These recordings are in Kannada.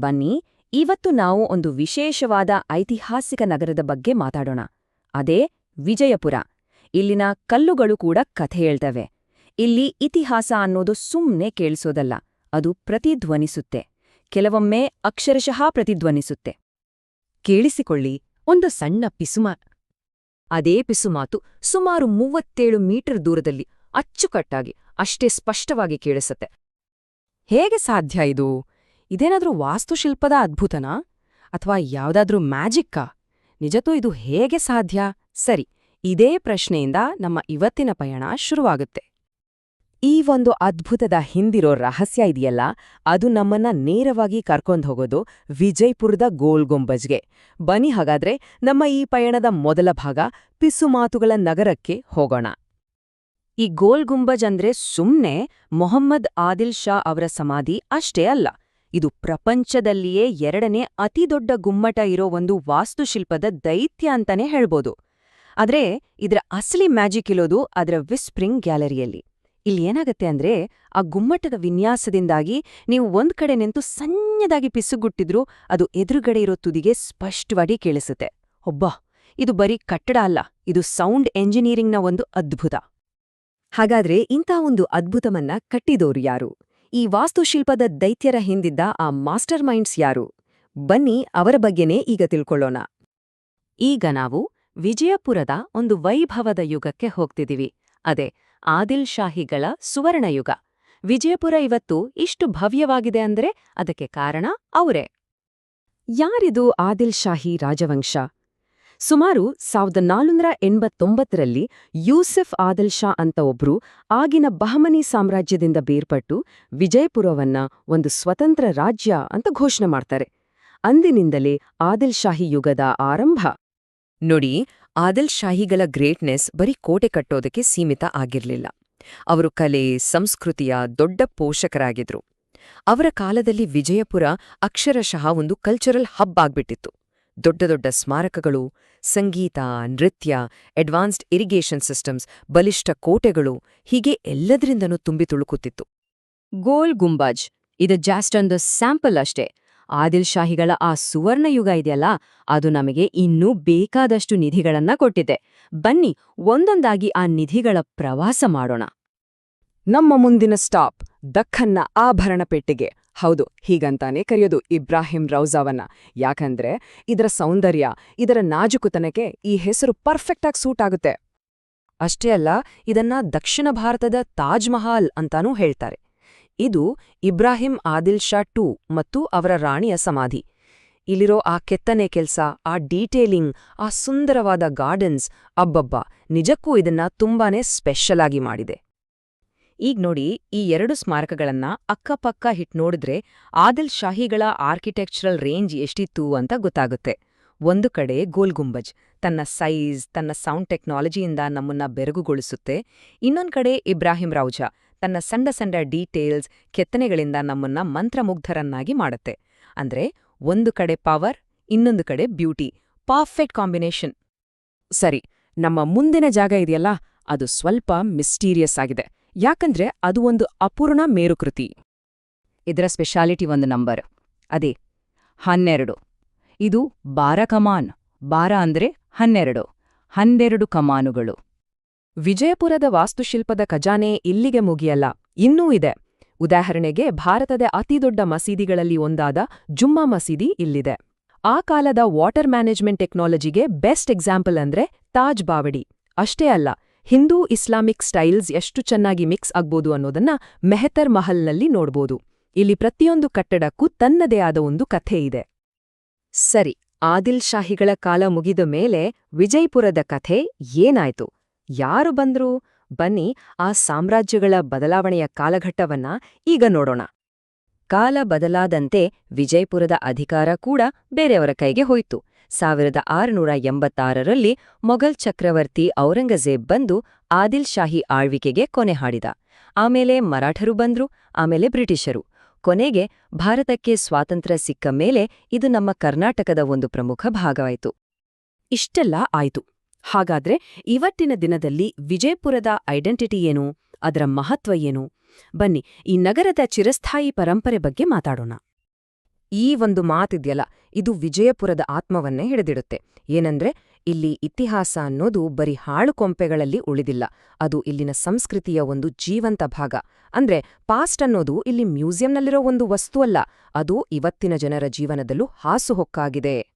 ಬನ್ನಿ, ಇವತ್ತು ನಾವು ಒಂದು ವಿಶೇಷವಾದ ಐತಿಹಾಸಿಕ ನಗರದ ಬಗ್ಗೆ ಮಾತಾಡೋಣ. ಅದೇ ವಿಜಯಪುರ. ಇಲ್ಲಿನ ಕಲ್ಲುಗಳು ಕೂಡ ಕಥೆ ಹೇಳ್ತವೆ. ಇಲ್ಲಿ ಇತಿಹಾಸ ಅನ್ನೋದು ಸುಮ್ಮನೆ ಕೇಳಿಸೋದಲ್ಲ, ಅದು ಪ್ರತಿಧ್ವನಿಸುತ್ತೆ. ಕೆಲವೊಮ್ಮೆ ಅಕ್ಷರಶಃ ಪ್ರತಿಧ್ವನಿಸುತ್ತೆ. ಕೇಳಿಸಿಕೊಳ್ಳಿ, ಒಂದು ಸಣ್ಣ ಪಿಸುಮ. ಅದೇ ಪಿಸುಮಾತು ಸುಮಾರು ಮೂವತ್ತೇಳು ಮೀಟರ್ ದೂರದಲ್ಲಿ, ಅಚ್ಚುಕಟ್ಟಾಗಿ, ಅಷ್ಟೇ ಸ್ಪಷ್ಟವಾಗಿ ಕೇಳಿಸತ್ತೆ. ಹೇಗೆ ಸಾಧ್ಯ ಇದು? ಇದೇನಾದ್ರೂ ವಾಸ್ತುಶಿಲ್ಪದ ಅದ್ಭುತನಾ? ಅಥವಾ ಯಾವುದಾದ್ರೂ ಮ್ಯಾಜಿಕ್ಕಾ? ನಿಜತೂ ಇದು ಹೇಗೆ ಸಾಧ್ಯ? ಸರಿ, ಇದೇ ಪ್ರಶ್ನೆಯಿಂದ ನಮ್ಮ ಇವತ್ತಿನ ಪಯಣ ಶುರುವಾಗುತ್ತೆ. ಈ ಒಂದು ಅದ್ಭುತದ ಹಿಂದಿರೋ ರಹಸ್ಯ ಇದೆಯಲ್ಲ, ಅದು ನಮ್ಮನ್ನ ನೇರವಾಗಿ ಕರ್ಕೊಂಡು ಹೋಗೋದು ವಿಜಯಪುರದ ಗೋಲ್ ಗುಂಬಜ್ಗೆ. ಬನ್ನಿ ಹಾಗಾದ್ರೆ, ನಮ್ಮ ಈ ಪಯಣದ ಮೊದಲ ಭಾಗ ಪಿಸುಮಾತುಗಳ ನಗರಕ್ಕೆ ಹೋಗೋಣ. ಈ ಗೋಲ್ ಗುಂಬಜ್ ಅಂದ್ರೆ ಸುಮ್ನೆ ಮೊಹಮ್ಮದ್ ಆದಿಲ್ ಶಾ ಅವರ ಸಮಾಧಿ ಅಷ್ಟೇ ಅಲ್ಲ. ಇದು ಪ್ರಪಂಚದಲ್ಲಿಯೇ ಎರಡನೇ ಅತಿದೊಡ್ಡ ಗುಮ್ಮಟ ಇರೋ ಒಂದು ವಾಸ್ತುಶಿಲ್ಪದ ದೈತ್ಯ ಅಂತಾನೆ ಹೇಳ್ಬೋದು. ಆದ್ರೆ ಇದರ ಅಸಲಿ ಮ್ಯಾಜಿಕ್ ಇರೋದು ಅದರ ವಿಸ್ಪ್ರಿಂಗ್ ಗ್ಯಾಲರಿಯಲ್ಲಿ. ಇಲ್ಲಿ ಏನಾಗತ್ತೆ ಅಂದ್ರೆ ಆ ಗುಮ್ಮಟದ ವಿನ್ಯಾಸದಿಂದಾಗಿ ನೀವು ಒಂದ್ ಕಡೆ ನಿಂತು ಸಣ್ಣದಾಗಿ ಪಿಸುಗುಟ್ಟಿದ್ರೂ ಅದು ಎದುರುಗಡೆ ಇರೋ ತುದಿಗೆ ಸ್ಪಷ್ಟವಾಗಿ ಕೇಳಿಸುತ್ತೆ. ಒಬ್ಬಾ, ಇದು ಬರೀ ಕಟ್ಟಡ ಅಲ್ಲ, ಇದು ಸೌಂಡ್ ಎಂಜಿನಿಯರಿಂಗ್ನ ಒಂದು ಅದ್ಭುತ. ಹಾಗಾದ್ರೆ ಇಂಥ ಒಂದು ಅದ್ಭುತವನ್ನ ಕಟ್ಟಿದೋರು ಯಾರು? ಈ ವಾಸ್ತುಶಿಲ್ಪದ ದೈತ್ಯರ ಹಿಂದಿದ್ದ ಆ ಮಾಸ್ಟರ್ ಮೈಂಡ್ಸ್ ಯಾರು? ಬನ್ನಿ ಅವರ ಬಗ್ಗೆನೇ ಈಗ ತಿಳ್ಕೊಳ್ಳೋಣ. ಈಗ ನಾವು ವಿಜಯಪುರದ ಒಂದು ವೈಭವದ ಯುಗಕ್ಕೆ ಹೋಗ್ತಿದೀವಿ ಅದೇ ಆದಿಲ್ ಶಾಹಿಗಳ ಸುವರ್ಣಯುಗ ವಿಜಯಪುರ ಇವತ್ತು ಇಷ್ಟು ಭವ್ಯವಾಗಿದೆ ಅಂದ್ರೆ ಅದಕ್ಕೆ ಕಾರಣ ಅವರೇ. ಯಾರಿದು ಆದಿಲ್ ಶಾಹಿ ರಾಜವಂಶ? ಸುಮಾರು ಸಾವಿರದ ನಾಲ್ನೂರ ಎಂಬತ್ತೊಂಬತ್ತರಲ್ಲಿ ಯೂಸೆಫ್ ಆದಿಲ್ ಶಾ ಅಂತ ಒಬ್ರು ಆಗಿನ ಬಹಮನಿ ಸಾಮ್ರಾಜ್ಯದಿಂದ ಬೇರ್ಪಟ್ಟು ವಿಜಯಪುರವನ್ನ ಒಂದು ಸ್ವತಂತ್ರ ರಾಜ್ಯ ಅಂತ ಘೋಷಣೆ ಮಾಡ್ತಾರೆ. ಅಂದಿನಿಂದಲೇ ಆದಿಲ್ ಶಾಹಿ ಯುಗದ ಆರಂಭ. ನೋಡಿ, ಆದಿಲ್ ಶಾಹಿಗಳ ಗ್ರೇಟ್ನೆಸ್ ಬರೀ ಕೋಟೆ ಕಟ್ಟೋದಕ್ಕೆ ಸೀಮಿತ ಆಗಿರಲಿಲ್ಲ. ಅವರು ಕಲೆ, ಸಂಸ್ಕೃತಿಯ ದೊಡ್ಡ ಪೋಷಕರಾಗಿದ್ರು. ಅವರ ಕಾಲದಲ್ಲಿ ವಿಜಯಪುರ ಅಕ್ಷರಶಃ ಒಂದು ಕಲ್ಚರಲ್ ಹಬ್ ಆಗ್ಬಿಟ್ಟಿತ್ತು. ದೊಡ್ಡ ದೊಡ್ಡ ಸ್ಮಾರಕಗಳು, ಸಂಗೀತ, ನೃತ್ಯ, ಅಡ್ವಾನ್ಸ್ಡ್ ಇರಿಗೇಷನ್ ಸಿಸ್ಟಮ್ಸ್, ಬಲಿಷ್ಠ ಕೋಟೆಗಳು ಹೀಗೆ ಎಲ್ಲದರಿಂದನೂ ತುಂಬಿ ತುಳುಕುತ್ತಿತ್ತು. ಗೋಲ್ ಗುಂಬಾಜ್, ಇದು ಜಾಸ್ಟ್ ದ ಸ್ಯಾಂಪಲ್ ಅಷ್ಟೇ. ಆದಿಲ್ ಶಾಹಿಗಳ ಆ ಸುವರ್ಣಯುಗ ಇದೆಯಲ್ಲ, ಅದು ನಮಗೆ ಇನ್ನೂ ಬೇಕಾದಷ್ಟು ನಿಧಿಗಳನ್ನ ಕೊಟ್ಟಿದೆ. ಬನ್ನಿ, ಒಂದೊಂದಾಗಿ ಆ ನಿಧಿಗಳ ಪ್ರವಾಸ ಮಾಡೋಣ. ನಮ್ಮ ಮುಂದಿನ ಸ್ಟಾಪ್ ದಖನ್ನ ಆಭರಣ ಪೆಟ್ಟಿಗೆ. ಹೌದು, ಹೀಗಂತಾನೆ ಕರೆಯೋದು ಇಬ್ರಾಹಿಂ ರೌಜಾವನ್ನ ಯಾಕಂದ್ರೆ ಇದರ ಸೌಂದರ್ಯ, ಇದರ ನಾಜುಕುತನಕ್ಕೆ ಈ ಹೆಸರು ಪರ್ಫೆಕ್ಟಾಗಿ ಸೂಟ್ ಆಗುತ್ತೆ. ಅಷ್ಟೇ ಅಲ್ಲ, ಇದನ್ನ ದಕ್ಷಿಣ ಭಾರತದ ತಾಜ್ ಮಹಲ್ ಅಂತಾನೂ ಹೇಳ್ತಾರೆ. ಇದು ಇಬ್ರಾಹಿಂ ಆದಿಲ್ ಶಾ ಟೂ ಮತ್ತು ಅವರ ರಾಣಿಯ ಸಮಾಧಿ. ಇಲ್ಲಿರೋ ಆ ಕೆತ್ತನೆ ಕೆಲ್ಸ, ಆ ಡೀಟೇಲಿಂಗ್ ಆ ಸುಂದರವಾದ ಗಾರ್ಡನ್ಸ್ ಅಬ್ಬಬ್ಬ, ನಿಜಕ್ಕೂ ಇದನ್ನ ತುಂಬಾನೇ ಸ್ಪೆಷಲ್ ಆಗಿ ಮಾಡಿದೆ. ಈಗ ನೋಡಿ ಈ ಎರಡು ಸ್ಮಾರಕಗಳನ್ನ ಅಕ್ಕಪಕ್ಕ ಹಿಟ್ ನೋಡಿದ್ರೆ ಆದಿಲ್ ಶಾಹಿಗಳ ಆರ್ಕಿಟೆಕ್ಚರಲ್ ರೇಂಜ್ ಎಷ್ಟಿತ್ತು ಅಂತ ಗೊತ್ತಾಗುತ್ತೆ. ಒಂದು ಕಡೆ ಗೋಲ್ ಗುಂಬಜ್, ತನ್ನ ಸೈಜ್ ತನ್ನ ಸೌಂಡ್ ಟೆಕ್ನಾಲಜಿಯಿಂದ ನಮ್ಮನ್ನ ಬೆರಗುಗೊಳಿಸುತ್ತೆ. ಇನ್ನೊಂದು ಕಡೆ ಇಬ್ರಾಹಿಂ ರೌಜಾ, ತನ್ನ ಸಣ್ಣ ಸಣ್ಣ ಡೀಟೇಲ್ಸ್ ಕೆತ್ತನೆಗಳಿಂದ ನಮ್ಮನ್ನ ಮಂತ್ರಮುಗ್ಧರನ್ನಾಗಿ ಮಾಡುತ್ತೆ. ಅಂದ್ರೆ ಒಂದು ಕಡೆ ಪವರ್ ಇನ್ನೊಂದು ಕಡೆ ಬ್ಯೂಟಿ ಪರ್ಫೆಕ್ಟ್ ಕಾಂಬಿನೇಷನ್ ಸರಿ, ನಮ್ಮ ಮುಂದಿನ ಜಾಗ ಇದೆಯಲ್ಲ? ಅದು ಸ್ವಲ್ಪ ಮಿಸ್ಟೀರಿಯಸ್ ಆಗಿದೆ. ಯಾಕಂದ್ರೆ ಅದು ಒಂದು ಅಪೂರ್ಣ ಮೇರುಕೃತಿ. ಇದರ ಸ್ಪೆಷಾಲಿಟಿ ಒಂದು ನಂಬರ್ ಅದೇ, ಹನ್ನೆರಡು. ಇದು ಬಾರ ಕಮಾನ್. ಬಾರ ಅಂದ್ರೆ ಹನ್ನೆರಡು. ಹನ್ನೆರಡು ಕಮಾನುಗಳು. ವಿಜಯಪುರದ ವಾಸ್ತುಶಿಲ್ಪದ ಖಜಾನೆ ಇಲ್ಲಿಗೆ ಮುಗಿಯಲ್ಲ. ಇನ್ನೂ ಇದೆ. ಉದಾಹರಣೆಗೆ, ಭಾರತದ ಅತಿದೊಡ್ಡ ಮಸೀದಿಗಳಲ್ಲಿ ಒಂದಾದ ಜುಮ್ಮಾ ಮಸೀದಿ ಇಲ್ಲಿದೆ. ಆ ಕಾಲದ ವಾಟರ್ ಮ್ಯಾನೇಜ್ಮೆಂಟ್ ಟೆಕ್ನಾಲಜಿಗೆ ಬೆಸ್ಟ್ ಎಕ್ಸಾಂಪಲ್ ಅಂದ್ರೆ ತಾಜ್ ಬಾವಡಿ. ಅಷ್ಟೇ ಅಲ್ಲ ಹಿಂದೂ ಇಸ್ಲಾಮಿಕ್ ಸ್ಟೈಲ್ಸ್ ಎಷ್ಟು ಚೆನ್ನಾಗಿ ಮಿಕ್ಸ್ ಆಗ್ಬೋದು ಅನ್ನೋದನ್ನ ಮೆಹತರ್ ಮಹಲ್ನಲ್ಲಿ ನೋಡ್ಬೋದು. ಇಲ್ಲಿ ಪ್ರತಿಯೊಂದು ಕಟ್ಟಡಕ್ಕೂ ತನ್ನದೇ ಆದ ಒಂದು ಕಥೆ ಇದೆ. ಸರಿ, ಆದಿಲ್ ಶಾಹಿಗಳ ಕಾಲ ಮುಗಿದ ಮೇಲೆ ವಿಜಯಪುರದ ಕಥೆ ಏನಾಯ್ತು? ಯಾರು ಬಂದ್ರು? ಬನ್ನಿ, ಆ ಸಾಮ್ರಾಜ್ಯಗಳ ಬದಲಾವಣೆಯ ಕಾಲಘಟ್ಟವನ್ನ ಈಗ ನೋಡೋಣ. ಕಾಲ ಬದಲಾದಂತೆ ವಿಜಯಪುರದ ಅಧಿಕಾರ ಕೂಡ ಬೇರೆಯವರ ಕೈಗೆ ಹೋಯ್ತು. ಸಾವಿರದ ಆರುನೂರ ಎಂಬತ್ತಾರರಲ್ಲಿ ಮೊಘಲ್ ಚಕ್ರವರ್ತಿ ಔರಂಗಜೇಬ್ ಬಂದು ಆದಿಲ್ ಶಾಹಿ ಆಳ್ವಿಕೆಗೆ ಕೊನೆ ಹಾಡಿದ. ಆಮೇಲೆ ಮರಾಠರು ಬಂದ್ರು, ಆಮೇಲೆ ಬ್ರಿಟಿಷರು. ಕೊನೆಗೆ ಭಾರತಕ್ಕೆ ಸ್ವಾತಂತ್ರ್ಯ ಸಿಕ್ಕ ಮೇಲೆ ಇದು ನಮ್ಮ ಕರ್ನಾಟಕದ ಒಂದು ಪ್ರಮುಖ ಭಾಗವಾಯಿತು. ಇಷ್ಟೆಲ್ಲ ಆಯಿತು. ಹಾಗಾದ್ರೆ ಇವತ್ತಿನ ದಿನದಲ್ಲಿ ವಿಜಯಪುರದ ಐಡೆಂಟಿಟಿ ಏನು, ಅದರ ಮಹತ್ವ ಏನು? ಬನ್ನಿ, ಈ ನಗರದ ಚಿರಸ್ಥಾಯಿ ಪರಂಪರೆ ಬಗ್ಗೆ ಮಾತಾಡೋಣ. ಈ ಒಂದು ಮಾತಿದ್ಯಲ್ಲ ಇದು ವಿಜಯಪುರದ ಆತ್ಮವನ್ನೇ ಹಿಡಿದಿಡುತ್ತೆ. ಏನಂದ್ರೆ, ಇಲ್ಲಿ ಇತಿಹಾಸ ಅನ್ನೋದು ಬರೀ ಹಾಳು ಕೊಂಪೆಗಳಲ್ಲಿ ಉಳಿದಿಲ್ಲ. ಅದು ಇಲ್ಲಿನ ಸಂಸ್ಕೃತಿಯ ಒಂದು ಜೀವಂತ ಭಾಗ. ಅಂದ್ರೆ ಪಾಸ್ಟ್ ಅನ್ನೋದು ಇಲ್ಲಿ ಮ್ಯೂಸಿಯಂನಲ್ಲಿರೋ ಒಂದು ವಸ್ತು ಅಲ್ಲ, ಅದು ಇವತ್ತಿನ ಜನರ ಜೀವನದಲ್ಲೂ ಹಾಸುಹೊಕ್ಕಾಗಿದೆ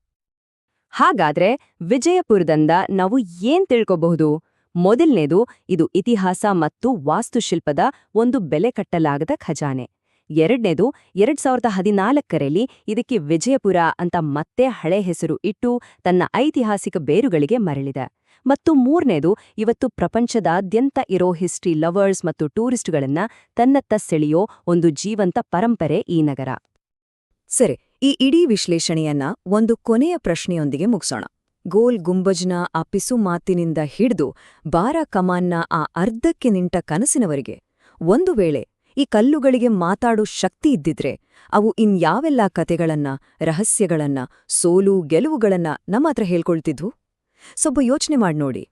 ಹಾಗಾದ್ರೆ, ವಿಜಯಪುರದಿಂದ ನಾವು ಏನ್ ತಿಳ್ಕೋಬಹುದು? ಮೊದಲನೇದು, ಇದು ಇತಿಹಾಸ ಮತ್ತು ವಾಸ್ತುಶಿಲ್ಪದ ಒಂದು ಬೆಲೆ ಕಟ್ಟಲಾಗದ ಖಜಾನೆ. ಎರಡನೇದು ಎರಡ್ ಸಾವಿರದ ಹದಿನಾಲ್ಕರಲ್ಲಿ ಇದಕ್ಕೆ ವಿಜಯಪುರ ಅಂತ ಮತ್ತೆ ಹಳೆ ಹೆಸರು ಇಟ್ಟು ತನ್ನ ಐತಿಹಾಸಿಕ ಬೇರುಗಳಿಗೆ ಮರಳಿದೆ. ಮತ್ತು ಮೂರನೇದು ಇವತ್ತು ಪ್ರಪಂಚದಾದ್ಯಂತ ಇರೋ ಹಿಸ್ಟ್ರಿ ಲವರ್ಸ್ ಮತ್ತು ಟೂರಿಸ್ಟ್ಗಳನ್ನ ತನ್ನತ್ತ ಸೆಳೆಯೋ ಒಂದು ಜೀವಂತ ಪರಂಪರೆ ಈ ನಗರ. ಸರಿ, ಈ ಇಡೀ ವಿಶ್ಲೇಷಣೆಯನ್ನ ಒಂದು ಕೊನೆಯ ಪ್ರಶ್ನೆಯೊಂದಿಗೆ ಮುಗಿಸೋಣ. ಗೋಲ್ ಗುಂಬಜ್ನ ಆ ಪಿಸು ಮಾತಿನಿಂದ ಹಿಡಿದು, ಬಾರ ಕಮಾನ್ನ ಆ ಅರ್ಧಕ್ಕೆ ನಿಂಟ ಕನಸಿನವರಿಗೆ ಒಂದು ವೇಳೆ ಈ ಕಲ್ಲುಗಳಿಗೆ ಮಾತಾಡೋ ಶಕ್ತಿ ಇದ್ದಿದ್ರೆ ಅವು ಇನ್ಯಾವೆಲ್ಲ ಕತೆಗಳನ್ನ ರಹಸ್ಯಗಳನ್ನ, ಸೋಲು, ಗೆಲುವುಗಳನ್ನ ನಮ್ಮ ಹತ್ರ ಹೇಳ್ಕೊಳ್ತಿದ್ವು? ಸ್ವಲ್ಪ ಯೋಚನೆ ಮಾಡಿ ನೋಡಿ.